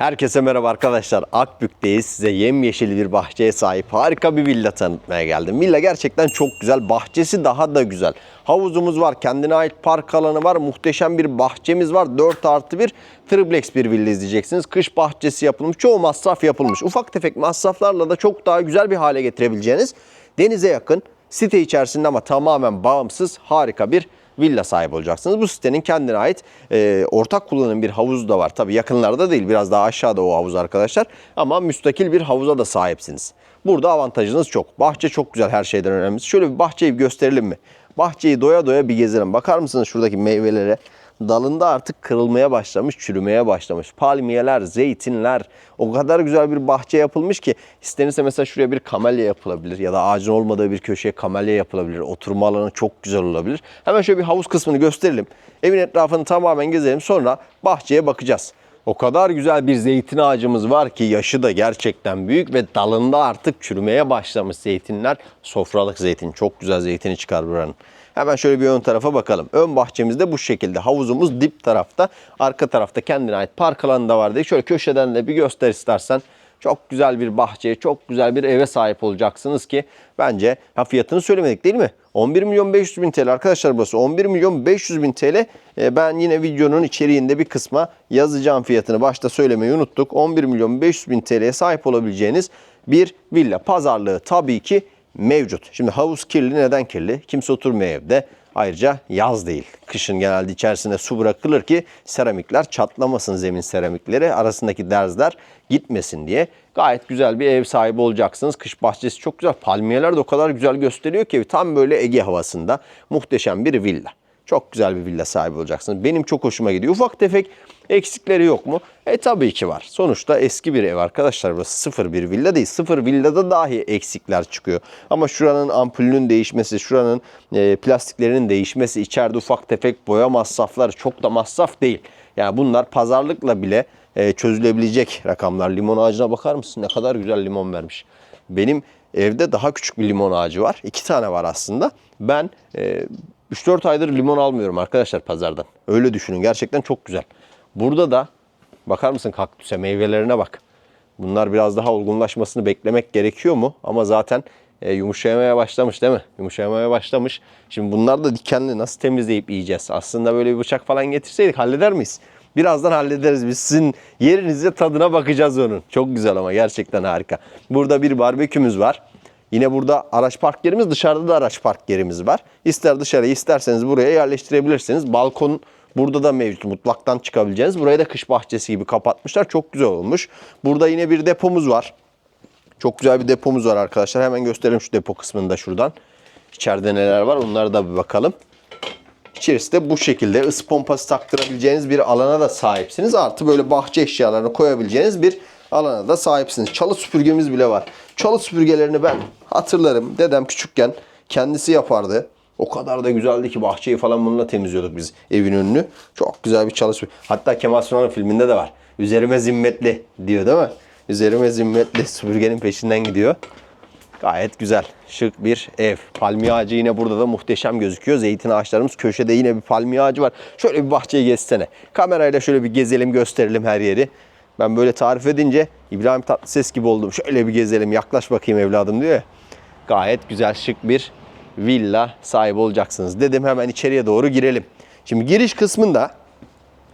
Herkese merhaba arkadaşlar. Akbük'teyiz. Size yemyeşil bir bahçeye sahip harika bir villa tanıtmaya geldim. Villa gerçekten çok güzel. Bahçesi daha da güzel. Havuzumuz var. Kendine ait park alanı var. Muhteşem bir bahçemiz var. 4 artı 1 triplex bir villa izleyeceksiniz. Kış bahçesi yapılmış. Çoğu masraf yapılmış. Ufak tefek masraflarla da çok daha güzel bir hale getirebileceğiniz denize yakın site içerisinde ama tamamen bağımsız harika bir villa sahibi olacaksınız. Bu sitenin kendine ait e, ortak kullanım bir havuzu da var. Tabii yakınlarda değil biraz daha aşağıda o havuz arkadaşlar. Ama müstakil bir havuza da sahipsiniz. Burada avantajınız çok. Bahçe çok güzel her şeyden önemlisi. Şöyle bir bahçeyi gösterelim mi? Bahçeyi doya doya bir gezelim. Bakar mısınız şuradaki meyvelere? Dalında artık kırılmaya başlamış, çürümeye başlamış. Palmiyeler, zeytinler o kadar güzel bir bahçe yapılmış ki istenirse mesela şuraya bir kamelya yapılabilir ya da ağacın olmadığı bir köşeye kamelya yapılabilir. Oturma alanı çok güzel olabilir. Hemen şöyle bir havuz kısmını gösterelim. Evin etrafını tamamen gezelim sonra bahçeye bakacağız. O kadar güzel bir zeytin ağacımız var ki yaşı da gerçekten büyük ve dalında artık çürümeye başlamış zeytinler. Sofralık zeytin. Çok güzel zeytini çıkar buranın. Hemen şöyle bir ön tarafa bakalım. Ön bahçemizde bu şekilde. Havuzumuz dip tarafta. Arka tarafta kendine ait park alanı da var diye. Şöyle köşeden de bir göster istersen. Çok güzel bir bahçeye, çok güzel bir eve sahip olacaksınız ki bence ha fiyatını söylemedik değil mi? 11 milyon 500 bin TL arkadaşlar burası. 11 milyon 500 bin TL. E, ben yine videonun içeriğinde bir kısma yazacağım fiyatını başta söylemeyi unuttuk. 11 milyon 500 bin TL'ye sahip olabileceğiniz bir villa. Pazarlığı tabii ki mevcut. Şimdi havuz kirli neden kirli? Kimse oturmuyor evde. Ayrıca yaz değil. Kışın genelde içerisine su bırakılır ki seramikler çatlamasın zemin seramikleri. Arasındaki derzler gitmesin diye. Gayet güzel bir ev sahibi olacaksınız. Kış bahçesi çok güzel. Palmiyeler de o kadar güzel gösteriyor ki tam böyle Ege havasında muhteşem bir villa. Çok güzel bir villa sahibi olacaksınız. Benim çok hoşuma gidiyor. Ufak tefek eksikleri yok mu? E tabii ki var. Sonuçta eski bir ev arkadaşlar. Burası sıfır bir villa değil. Sıfır villada dahi eksikler çıkıyor. Ama şuranın ampulünün değişmesi, şuranın e, plastiklerinin değişmesi, içeride ufak tefek boya masrafları çok da masraf değil. Yani bunlar pazarlıkla bile e, çözülebilecek rakamlar. Limon ağacına bakar mısın? Ne kadar güzel limon vermiş. Benim evde daha küçük bir limon ağacı var. İki tane var aslında. Ben e, 3-4 aydır limon almıyorum arkadaşlar pazardan. Öyle düşünün. Gerçekten çok güzel. Burada da bakar mısın kaktüse meyvelerine bak. Bunlar biraz daha olgunlaşmasını beklemek gerekiyor mu? Ama zaten e, yumuşamaya başlamış değil mi? Yumuşamaya başlamış. Şimdi bunlar da dikenli nasıl temizleyip yiyeceğiz? Aslında böyle bir bıçak falan getirseydik halleder miyiz? Birazdan hallederiz biz. Sizin yerinizde tadına bakacağız onun. Çok güzel ama gerçekten harika. Burada bir barbekümüz var. Yine burada araç park yerimiz, dışarıda da araç park yerimiz var. İster dışarıya isterseniz buraya yerleştirebilirsiniz. Balkon burada da mevcut. Mutfaktan çıkabileceğiniz. Burayı da kış bahçesi gibi kapatmışlar. Çok güzel olmuş. Burada yine bir depomuz var. Çok güzel bir depomuz var arkadaşlar. Hemen gösterelim şu depo kısmını da şuradan. İçeride neler var onlara da bir bakalım. İçerisi de bu şekilde ısı pompası taktırabileceğiniz bir alana da sahipsiniz. Artı böyle bahçe eşyalarını koyabileceğiniz bir alana da sahipsiniz. Çalı süpürgemiz bile var. Çalı süpürgelerini ben hatırlarım. Dedem küçükken kendisi yapardı. O kadar da güzeldi ki bahçeyi falan bununla temizliyorduk biz evin önünü. Çok güzel bir çalı süpürge. Hatta Kemal Sunal'ın filminde de var. Üzerime zimmetli diyor değil mi? Üzerime zimmetli süpürgenin peşinden gidiyor. Gayet güzel. Şık bir ev. Palmiye ağacı yine burada da muhteşem gözüküyor. Zeytin ağaçlarımız köşede yine bir palmiye ağacı var. Şöyle bir bahçeye gezsene. Kamerayla şöyle bir gezelim gösterelim her yeri. Ben böyle tarif edince İbrahim Tatlıses gibi oldum. Şöyle bir gezelim yaklaş bakayım evladım diyor. Gayet güzel şık bir villa sahibi olacaksınız. Dedim hemen içeriye doğru girelim. Şimdi giriş kısmında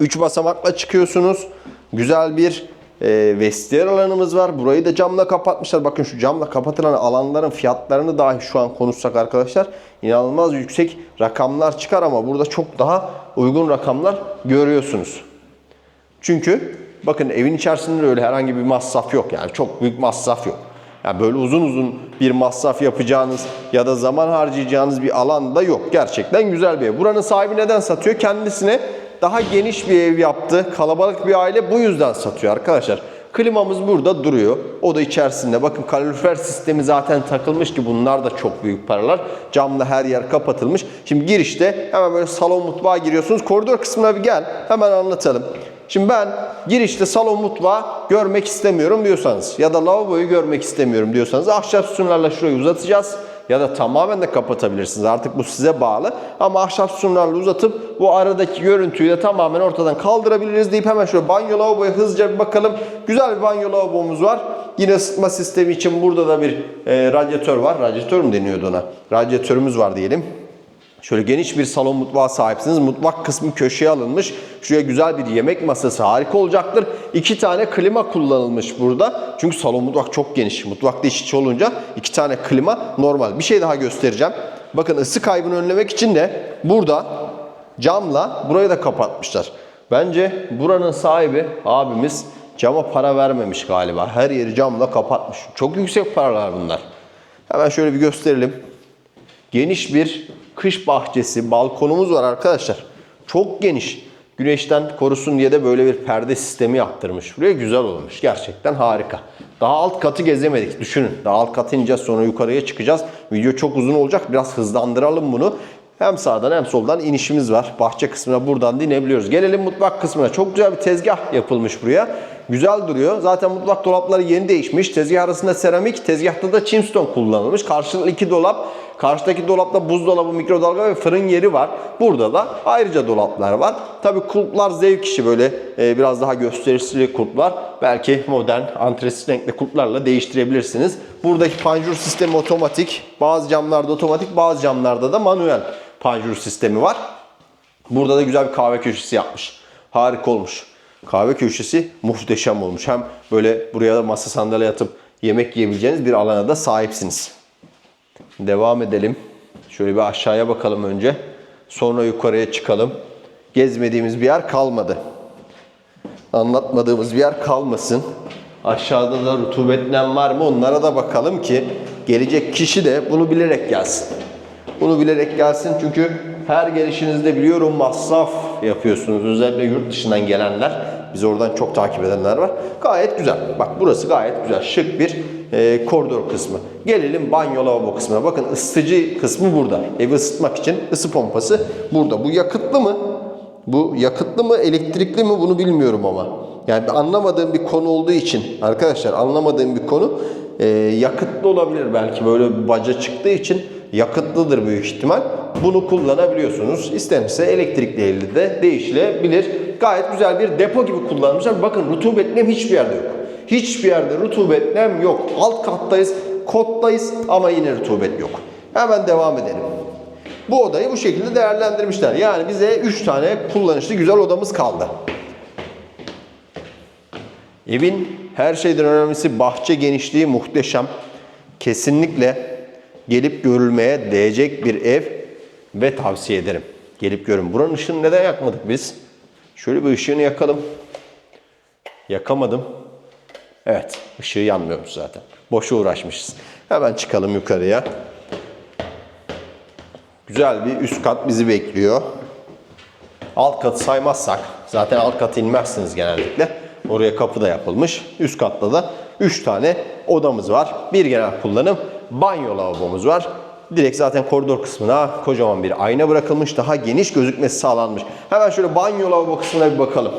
3 basamakla çıkıyorsunuz. Güzel bir e, vestiyer alanımız var. Burayı da camla kapatmışlar. Bakın şu camla kapatılan alanların fiyatlarını dahi şu an konuşsak arkadaşlar inanılmaz yüksek rakamlar çıkar ama burada çok daha uygun rakamlar görüyorsunuz. Çünkü bakın evin içerisinde öyle herhangi bir masraf yok. Yani çok büyük masraf yok. Yani böyle uzun uzun bir masraf yapacağınız ya da zaman harcayacağınız bir alan da yok. Gerçekten güzel bir ev. Buranın sahibi neden satıyor? Kendisine daha geniş bir ev yaptı. Kalabalık bir aile bu yüzden satıyor arkadaşlar. Klimamız burada duruyor. O da içerisinde. Bakın kalorifer sistemi zaten takılmış ki bunlar da çok büyük paralar. Camla her yer kapatılmış. Şimdi girişte hemen böyle salon mutfağa giriyorsunuz. Koridor kısmına bir gel. Hemen anlatalım. Şimdi ben girişte salon mutfağı görmek istemiyorum diyorsanız ya da lavaboyu görmek istemiyorum diyorsanız ahşap sütunlarla şurayı uzatacağız ya da tamamen de kapatabilirsiniz. Artık bu size bağlı. Ama ahşap sütunlarla uzatıp bu aradaki görüntüyü de tamamen ortadan kaldırabiliriz deyip hemen şöyle banyo lavaboya hızlıca bir bakalım. Güzel bir banyo lavabomuz var. Yine ısıtma sistemi için burada da bir e, radyatör var. Radyatör mü deniyordu ona? Radyatörümüz var diyelim. Şöyle geniş bir salon mutfağa sahipsiniz. Mutfak kısmı köşeye alınmış. Şuraya güzel bir yemek masası harika olacaktır. İki tane klima kullanılmış burada. Çünkü salon mutfak çok geniş. Mutfakta iç içe olunca iki tane klima normal. Bir şey daha göstereceğim. Bakın ısı kaybını önlemek için de burada camla burayı da kapatmışlar. Bence buranın sahibi abimiz cama para vermemiş galiba. Her yeri camla kapatmış. Çok yüksek paralar bunlar. Hemen şöyle bir gösterelim. Geniş bir kış bahçesi, balkonumuz var arkadaşlar. Çok geniş. Güneşten korusun diye de böyle bir perde sistemi yaptırmış. Buraya güzel olmuş. Gerçekten harika. Daha alt katı gezemedik. Düşünün. Daha alt katı ineceğiz sonra yukarıya çıkacağız. Video çok uzun olacak. Biraz hızlandıralım bunu. Hem sağdan hem soldan inişimiz var. Bahçe kısmına buradan dinebiliyoruz. Gelelim mutfak kısmına. Çok güzel bir tezgah yapılmış buraya. Güzel duruyor. Zaten mutfak dolapları yeni değişmiş. Tezgah arasında seramik, tezgahta da chimstone kullanılmış. Karşılıklı iki dolap. Karşıdaki dolapta buzdolabı, mikrodalga ve fırın yeri var. Burada da ayrıca dolaplar var. Tabii kulplar zevk işi böyle e, biraz daha gösterişli kulplar. Belki modern antresit renkli kulplarla değiştirebilirsiniz. Buradaki panjur sistemi otomatik. Bazı camlarda otomatik, bazı camlarda da manuel panjur sistemi var. Burada da güzel bir kahve köşesi yapmış. Harika olmuş. Kahve köşesi muhteşem olmuş. Hem böyle buraya da masa sandalye yatıp yemek yiyebileceğiniz bir alana da sahipsiniz. Devam edelim. Şöyle bir aşağıya bakalım önce. Sonra yukarıya çıkalım. Gezmediğimiz bir yer kalmadı. Anlatmadığımız bir yer kalmasın. Aşağıda da rutubetlen var mı onlara da bakalım ki gelecek kişi de bunu bilerek gelsin. Bunu bilerek gelsin çünkü her gelişinizde biliyorum masraf yapıyorsunuz. Özellikle yurt dışından gelenler. Biz oradan çok takip edenler var. Gayet güzel. Bak burası gayet güzel. Şık bir e, koridor kısmı. Gelelim banyo lavabo kısmına. Bakın ısıtıcı kısmı burada. Evi ısıtmak için ısı pompası burada. Bu yakıtlı mı? Bu yakıtlı mı, elektrikli mi bunu bilmiyorum ama. Yani anlamadığım bir konu olduğu için arkadaşlar anlamadığım bir konu e, yakıtlı olabilir belki böyle bir baca çıktığı için yakıtlıdır büyük ihtimal. Bunu kullanabiliyorsunuz. İstenirse elektrikli de değişilebilir. Gayet güzel bir depo gibi kullanmışlar. Bakın rutubet nem hiçbir yerde yok. Hiçbir yerde rutubet nem yok. Alt kattayız, kottayız ama yine rutubet yok. Hemen devam edelim. Bu odayı bu şekilde değerlendirmişler. Yani bize 3 tane kullanışlı güzel odamız kaldı. Evin her şeyden önemlisi bahçe genişliği muhteşem. Kesinlikle gelip görülmeye değecek bir ev ve tavsiye ederim. Gelip görün. Buranın ışığını neden yakmadık biz? Şöyle bir ışığını yakalım. Yakamadım. Evet, ışığı yanmıyormuş zaten. Boşa uğraşmışız. Hemen çıkalım yukarıya. Güzel bir üst kat bizi bekliyor. Alt katı saymazsak, zaten alt katı inmezsiniz genellikle. Oraya kapı da yapılmış. Üst katta da 3 tane odamız var. Bir genel kullanım, banyo lavabomuz var. Direkt zaten koridor kısmına kocaman bir ayna bırakılmış. Daha geniş gözükmesi sağlanmış. Hemen şöyle banyo lavabo kısmına bir bakalım.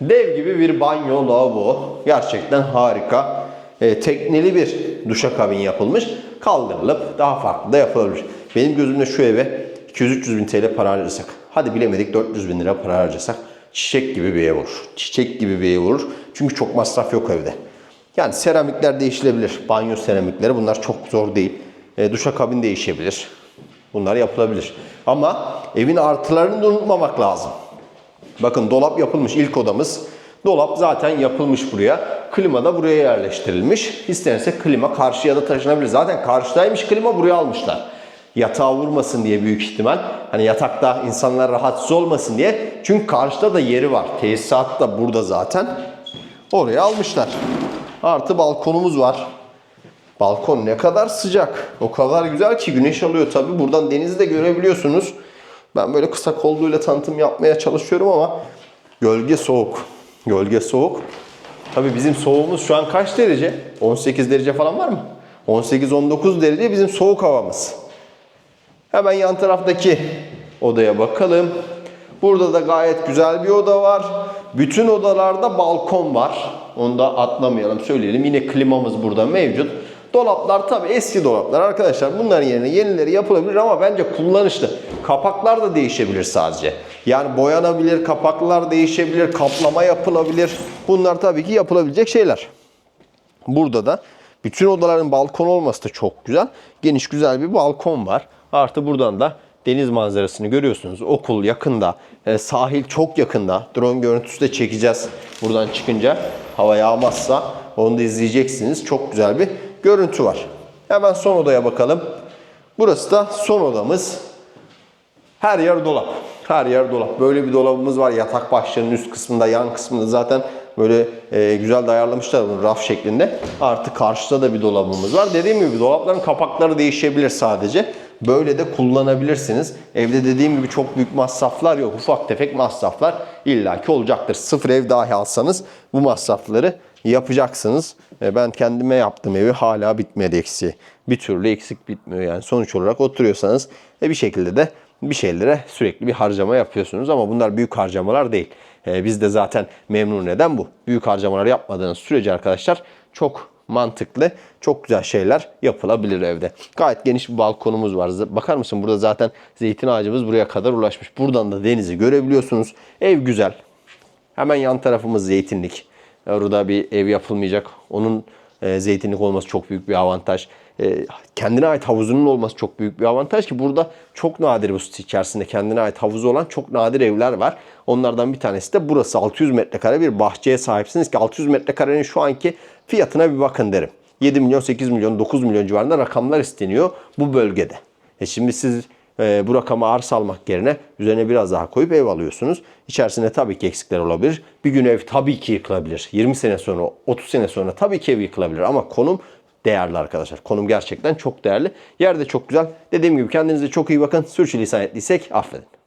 Dev gibi bir banyo lavabo. Gerçekten harika. E, tekneli bir duşakabin yapılmış. Kaldırılıp daha farklı da yapılabilir. Benim gözümde şu eve 200-300 bin TL para harcasak. Hadi bilemedik 400 bin lira para harcasak. Çiçek gibi bir ev olur. Çiçek gibi bir ev olur. Çünkü çok masraf yok evde. Yani seramikler değişilebilir. Banyo seramikleri bunlar çok zor değil. E, duşakabin değişebilir. Bunlar yapılabilir. Ama evin artılarını da unutmamak lazım. Bakın dolap yapılmış ilk odamız. Dolap zaten yapılmış buraya. Klima da buraya yerleştirilmiş. İstenirse klima karşıya da taşınabilir. Zaten karşıdaymış klima buraya almışlar. Yatağa vurmasın diye büyük ihtimal. Hani yatakta insanlar rahatsız olmasın diye. Çünkü karşıda da yeri var. Tesisat da burada zaten. Oraya almışlar. Artı balkonumuz var. Balkon ne kadar sıcak. O kadar güzel ki güneş alıyor tabi. Buradan denizi de görebiliyorsunuz. Ben böyle kısa kolluyla tanıtım yapmaya çalışıyorum ama gölge soğuk. Gölge soğuk. Tabi bizim soğuğumuz şu an kaç derece? 18 derece falan var mı? 18-19 derece bizim soğuk havamız. Hemen yan taraftaki odaya bakalım. Burada da gayet güzel bir oda var. Bütün odalarda balkon var. Onu da atlamayalım söyleyelim. Yine klimamız burada mevcut. Dolaplar tabii eski dolaplar arkadaşlar. Bunların yerine yenileri yapılabilir ama bence kullanışlı. Kapaklar da değişebilir sadece. Yani boyanabilir, kapaklar değişebilir, kaplama yapılabilir. Bunlar tabii ki yapılabilecek şeyler. Burada da bütün odaların balkon olması da çok güzel. Geniş güzel bir balkon var. Artı buradan da deniz manzarasını görüyorsunuz. Okul yakında, e, sahil çok yakında. Drone görüntüsü de çekeceğiz buradan çıkınca. Hava yağmazsa onu da izleyeceksiniz. Çok güzel bir görüntü var. Hemen son odaya bakalım. Burası da son odamız. Her yer dolap. Her yer dolap. Böyle bir dolabımız var. Yatak başlarının üst kısmında, yan kısmında zaten böyle e, güzel de ayarlamışlar bunu raf şeklinde. Artı karşıda da bir dolabımız var. Dediğim gibi dolapların kapakları değişebilir sadece. Böyle de kullanabilirsiniz. Evde dediğim gibi çok büyük masraflar yok. Ufak tefek masraflar illaki olacaktır. Sıfır ev dahi alsanız bu masrafları yapacaksınız. E, Ben kendime yaptım evi hala bitmedi eksiği. Bir türlü eksik bitmiyor yani. Sonuç olarak oturuyorsanız e, bir şekilde de bir şeylere sürekli bir harcama yapıyorsunuz ama bunlar büyük harcamalar değil. E, biz de zaten memnun neden bu. Büyük harcamalar yapmadığınız sürece arkadaşlar çok mantıklı, çok güzel şeyler yapılabilir evde. Gayet geniş bir balkonumuz var. Bakar mısın burada zaten zeytin ağacımız buraya kadar ulaşmış. Buradan da denizi görebiliyorsunuz. Ev güzel. Hemen yan tarafımız zeytinlik. Orada bir ev yapılmayacak. Onun e, zeytinlik olması çok büyük bir avantaj. E, kendine ait havuzunun olması çok büyük bir avantaj ki burada çok nadir bu site içerisinde kendine ait havuzu olan çok nadir evler var. Onlardan bir tanesi de burası 600 metrekare bir bahçeye sahipsiniz ki 600 metrekarenin şu anki fiyatına bir bakın derim. 7 milyon, 8 milyon, 9 milyon civarında rakamlar isteniyor bu bölgede. E şimdi siz e, bu rakamı arsa almak yerine üzerine biraz daha koyup ev alıyorsunuz. İçerisinde tabii ki eksikler olabilir. Bir gün ev tabii ki yıkılabilir. 20 sene sonra, 30 sene sonra tabii ki ev yıkılabilir ama konum değerli arkadaşlar. Konum gerçekten çok değerli. Yer de çok güzel. Dediğim gibi kendinize çok iyi bakın. Sürçülisan ettiysek affedin.